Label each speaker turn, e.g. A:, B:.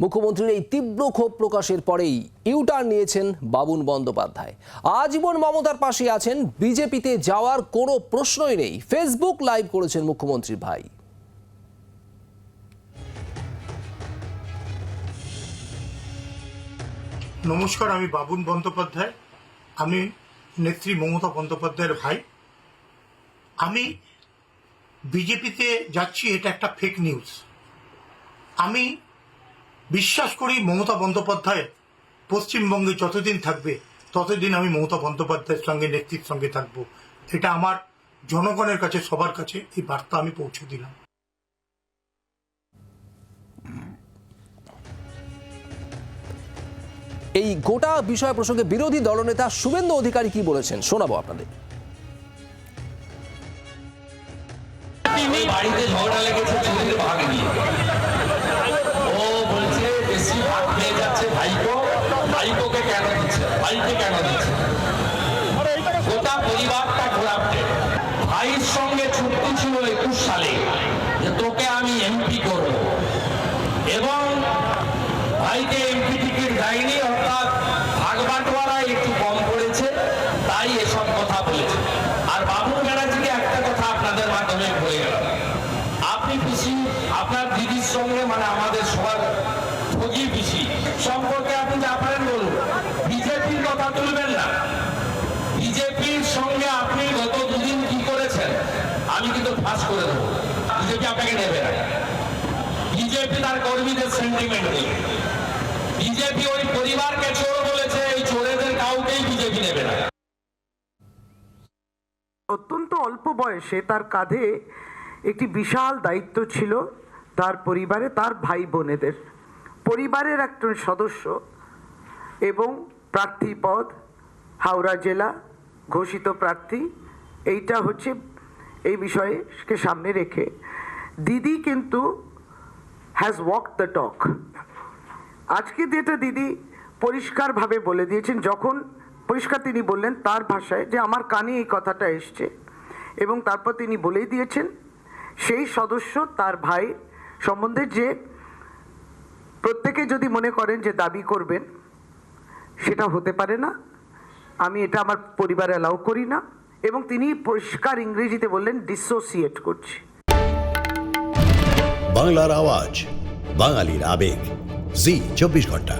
A: মুখ্যমন্ত্রীর এই তীব্র ক্ষোভ প্রকাশের পরেই ইউটার্ন নিয়েছেন বাবুন বন্দ্যোপাধ্যায়। আজীবন মমতার পাশে আছেন, বিজেপিতে যাওয়ার কোনো প্রশ্নই নেই। ফেসবুক লাইভ করেছেন মুখ্যমন্ত্রীর ভাই।
B: নমস্কার, আমি বাবুন বন্দ্যোপাধ্যায়। আমি নেত্রী মমতা বন্দ্যোপাধ্যায়ের ভাই। আমি বিজেপিতে যাচ্ছি, এটা একটা ফেক নিউজ আমি বিশ্বাস করি মমতা বন্দ্যোপাধ্যায় পশ্চিমবঙ্গে যতদিন থাকবে ততদিন আমি মমতা বন্দ্যোপাধ্যায়ের সঙ্গে নেত্রীর সঙ্গে থাকব। এটা আমার জনগণের কাছে সবার কাছে এই বার্তা আমি পৌঁছে দিলাম।
A: এই গোটা বিষয় প্রসঙ্গে বিরোধী দলনেতা শুভেন্দু অধিকারী কি বলেছেন শোনাবো আপনাদের।
C: বাড়িতে ঝগড়া ভাইপোকে কেন দিচ্ছে? ভাইকে কেন দিচ্ছে? গোটা পরিবারটা ঘোরাপ্টেড ভাইয়ের সঙ্গে ছুটতে ছিল একুশ সালে যে তোকে আমি এমপি করব। কিন্তু ফাঁস করে দেবো। বিজেপি আপনাকে নেবে না। বিজেপি তার কর্মীদের সেন্টিমেন্ট নেই। বিজেপি ওই পরিবারকে চোর বলেছে, এই চোরেদের কাউকেই বিজেপি নেবে না।
D: অত্যন্ত অল্প বয়সে তার কাঁধে একটি বিশাল দায়িত্ব ছিল তার পরিবারে, তার ভাই বোনেদের। পরিবারের একজন সদস্য এবং প্রার্থী পদ হাওড়া জেলা ঘোষিত প্রার্থী। এইটা হচ্ছে এই বিষয়কে সামনে রেখে দিদি কিন্তু হ্যাজ ওয়াক দ্য টক আজকে যেটা দিদি পরিষ্কারভাবে বলে দিয়েছেন, যখন পরিষ্কার তিনি বললেন তার ভাষায় যে আমার কানে এই কথাটা এসছে এবং তারপর তিনি বলেই দিয়েছেন, সেই সদস্য তার ভাই সম্বন্ধে যে প্রত্যেকে যদি মনে করেন যে দাবি করবেন, সেটা হতে পারে না। আমি এটা আমার পরিবারে অ্যালাউ করি না। এবং তিনি পরিষ্কার ইংরেজিতে বললেন ডিসোসিয়েট করছি।
E: বাংলার আওয়াজ বাঙালির আবেগ। জি চব্বিশ ঘণ্টা।